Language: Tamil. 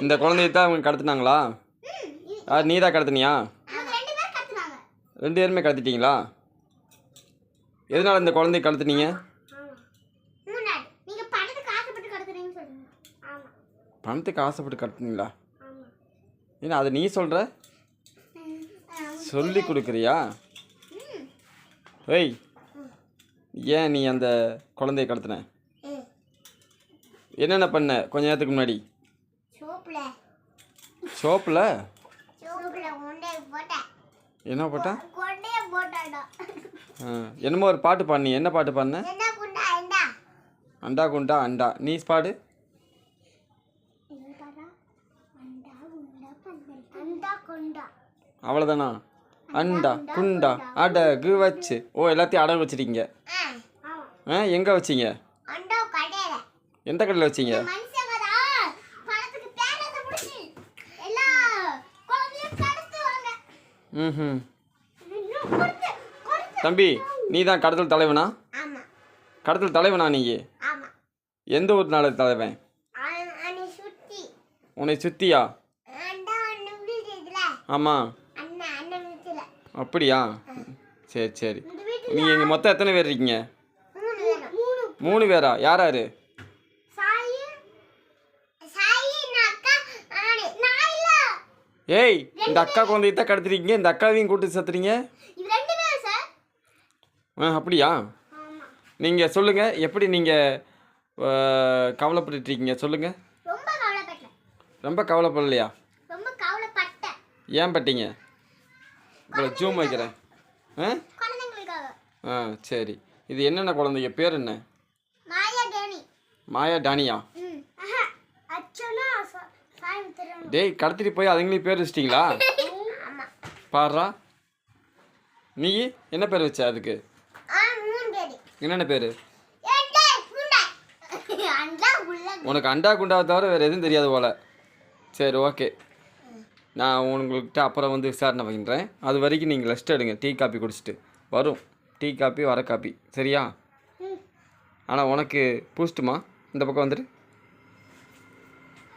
இந்த குழந்தைய தான் அவங்க கடத்தினாங்களா? யார் நீ தான் கடத்தினியா? ரெண்டு பேரும் கடத்திட்டீங்களா? எதனால் இந்த குழந்தைய கடத்தினீங்க? பணத்துக்கு ஆசைப்பட்டு ஆமா ஏன்னா அதை நீ சொல்கிற சொல்லி கொடுக்குறியா? ஏய் ஏன் நீ அந்த குழந்தைய கடத்தின? என்னென்ன பண்ண? கொஞ்ச நேரத்துக்கு முன்னாடி. சோப்புல. என்ன ஆ, என்னமோ ஒரு பாட்டு பாடினி. என்ன பாட்டு பாடின? என்ன குண்டா என்ன அண்டா குண்டா அண்டா. நீ பாடு. அவ்வளோதானா அண்டா குண்டா அடகு வச்சு. ஓ எல்லாத்தையும் அடகு வச்சிட்டீங்க. ஆ. எங்கே வச்சீங்க? எந்த கடையில் வச்சீங்க? ம் தம்பி நீ தான் கடத்தல் தலைவனா? கடத்தல் தலைவனா நீ? எந்த ஊர் நாடு தலைவன்? உன்னை சுத்தியா? ஆமாம் அப்படியா? சரி சரி. நீங்கள் இங்கே மொத்தம் எத்தனை பேர் இருக்கீங்க? மூணு பேரா. யார் யார் சாயி சாயி நான் அக்கா நானு நான் இல்ல ஏய் இந்த அக்கா குழந்தைய தான் கடத்துறீங்க இந்த அக்காவையும் கூட்டு சத்துறீங்க இது ரெண்டு பேரும் சார்? ஆ அப்படியா? நீங்கள் சொல்லுங்கள் எப்படி நீங்கள் கவலைப்பட்டுருக்கீங்க சொல்லுங்கள் ரொம்ப கவலைப்படலையா? ரொம்ப கவலைப்பட்டேன். ஏன் பட்டீங்க? உங்களை ஜூம் வைக்கிறேன். ஆ? ஆ சரி. இது என்னென்ன குழந்தைங்க? பேர் என்ன? மாயா டேனி. மாயா டானியா? டேய் கடத்திட்டு போய் அதுங்களையும் பேர் வச்சிட்டிங்களா? பாடுறா. நீ என்ன பேர் வச்ச அதுக்கு? என்னென்ன பேர்? உனக்கு அண்டா குண்டாவை தவிர வேறு எதுவும் தெரியாது போல. சரி ஓகே. நான் உங்கள்கிட்ட அப்புறம் வந்து விசாரணை பண்ணுறேன் அது வரைக்கும் நீங்கள் ரெஸ்ட் எடுங்க. டீ காப்பி குடிச்சிட்டு. வரும். டீ காப்பி வர காப்பி. சரியா? ஆனால் உனக்கு பூஸ்ட்டுமா? இந்த பக்கம் வந்துடு